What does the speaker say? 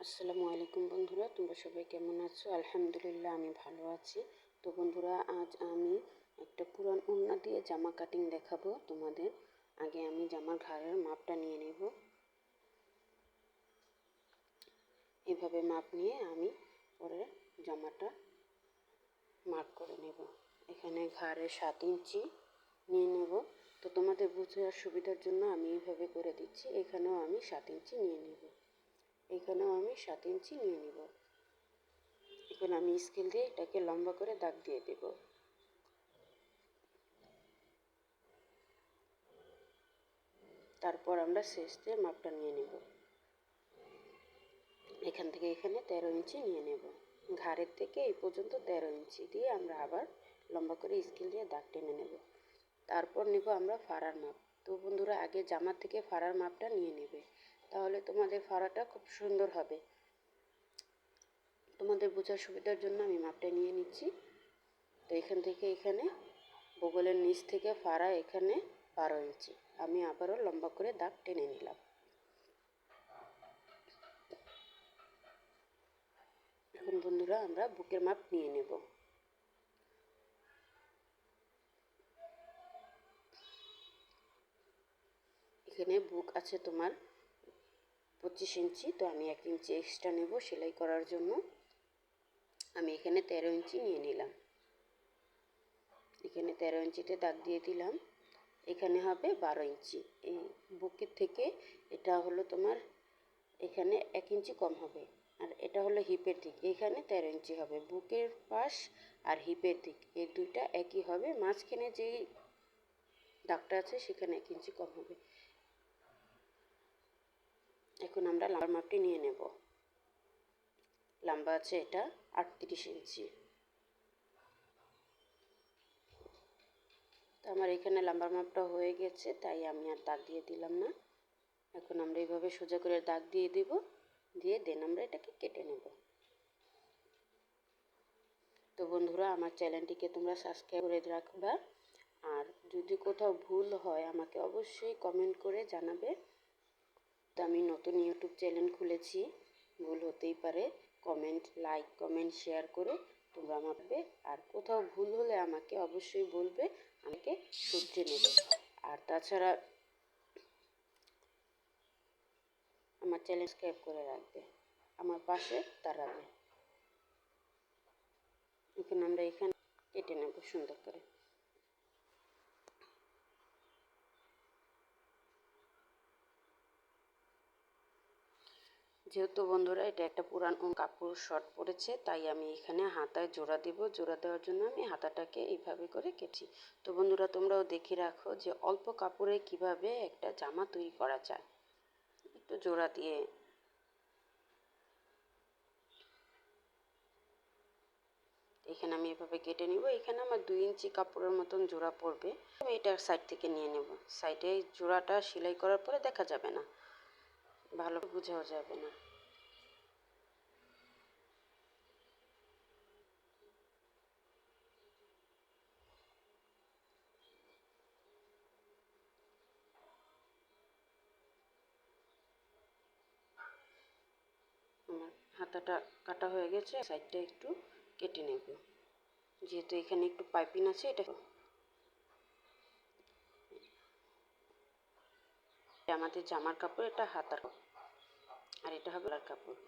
আসসালামু আলাইকুম বন্ধুরা, তোমরা সবাই কেমন আছো? আলহামদুলিল্লাহ, আমি ভালো আছি। তো বন্ধুরা, আজ আমি একটা পুরান ওড়না দিয়ে জামা কাটিং দেখাবো। তোমাদের আগে আমি জামার ঘাড়ের মাপটা নিয়ে নেব। এভাবে মাপ নিয়ে আমি পরে জামাটা মার্ক করে নেব। এখানে ঘাড়ে সাত ইঞ্চি নিয়ে নেব। তো তোমাদের বুঝার সুবিধার জন্য আমি এইভাবে করে দিচ্ছি। এখানেও আমি সাত ইঞ্চি নিয়ে নেব। এখানেও আমি সাত ইঞ্চি নিয়ে নিব। এখন আমি স্কেল দিয়ে এটাকে লম্বা করে দাগ দিয়ে দেব। তারপর আমরা শেষ দিয়ে মাপটা নিয়ে নেব। এখান থেকে এখানে তেরো ইঞ্চি নিয়ে নেব। ঘাড়ের থেকে এই পর্যন্ত তেরো ইঞ্চি দিয়ে আমরা আবার লম্বা করে স্কেল দিয়ে দাগ টেনে নেব। তারপর নেব আমরা ফাড়ার মাপ। তো বন্ধুরা, আগে জামা থেকে ফাড়ার মাপটা নিয়ে নেবে। তাহলে তোমাদের ফাড়াটা খুব সুন্দর হবে। তোমাদের বোঝার সুবিধার জন্য আমি মাপটা নিয়ে নিচ্ছি। তো এখান থেকে এখানে বগলের নিচ থেকে ফাড়া এখানে বারো ইঞ্চি। আমি আবারও লম্বা করে দাগ টেনে নিলাম। এখন বন্ধুরা আমরা বুকের মাপ নিয়ে নেব। এখানে বুক আছে তোমার পঁচিশ ইঞ্চি, তো আমি এক ইঞ্চি এক্সট্রা নেব সেলাই করার জন্য। আমি এখানে তেরো ইঞ্চি নিয়ে নিলাম। এখানে তেরো ইঞ্চিতে দাগ দিয়ে দিলাম। এখানে হবে বারো ইঞ্চি। এই বুকের থেকে এটা হলো তোমার, এখানে এক ইঞ্চি কম হবে। আর এটা হলো হিপের দিক। এখানে তেরো ইঞ্চি হবে। বুকের পাশ আর হিপের দিক। এই দুইটা একই হবে। মাঝখানে যেই দাগটা আছে সেখানে এক ইঞ্চি কম হবে। এখন আমরা লাম্বার মাপটি নিয়ে নেব। লাম্বা আছে এটা আটত্রিশ ইঞ্চি। তো আমার এখানে লাম্বার মাপটা হয়ে গেছে, তাই আমি আর দাগ দিয়ে দিলাম না। এখন আমরা এইভাবে সোজা করে দাগ দিয়ে দিব, দিয়ে দেন আমরা এটাকে কেটে নেব। তো বন্ধুরা, আমার চ্যানেলটিকে তোমরা সাবস্ক্রাইব করে রাখবা। আর যদি কোথাও ভুল হয়, আমাকে অবশ্যই কমেন্ট করে জানাবে। তো আমি নতুন ইউটিউব চ্যানেল খুলেছি, ভুল হতেই পারে। কমেন্ট লাইক কমেন্ট শেয়ার করে তোমরা আমাকে আর কোথাও ভুল হলে আমাকে অবশ্যই বলবে, আমাকে শুধরে নেবে। আর তাছাড়া আমার চ্যানেল সাবস্ক্রাইব করে রাখবে। আমার পাশে দাঁড়াবে। এখানে আমরা এখানে কেটে নেব সুন্দর করে। যেহেতু বন্ধুরা, এটা একটা পুরান কাপড় শর্ট পড়েছে তাই আমি এখানে হাতায় জোড়া দিব। জোড়া দেওয়ার জন্য আমি হাতাটাকে এইভাবে করে কেছি তো বন্ধুরা, তোমরাও দেখে রাখো যে অল্প কাপড়ে কীভাবে একটা জামা তৈরি করা যায়। একটু জোড়া দিয়ে। এখানে আমি এভাবে কেটে নিব। এখানে আমার দুই ইঞ্চি কাপড়ের মতন জোড়া পড়বে। আমি এটা সাইড থেকে নিয়ে নেব। সাইডে জোড়াটা সেলাই করার পরে দেখা যাবে না। ভালো বোঝাও যাবে না। আমার হাতাটা কাটা হয়ে গেছে সাইডটা একটু কেটে নেব। যেহেতু এখানে একটু পাইপিং আছে, এটা আমাদের জামার কাপড় এটা হাতার আর এটা হবে কাপড়।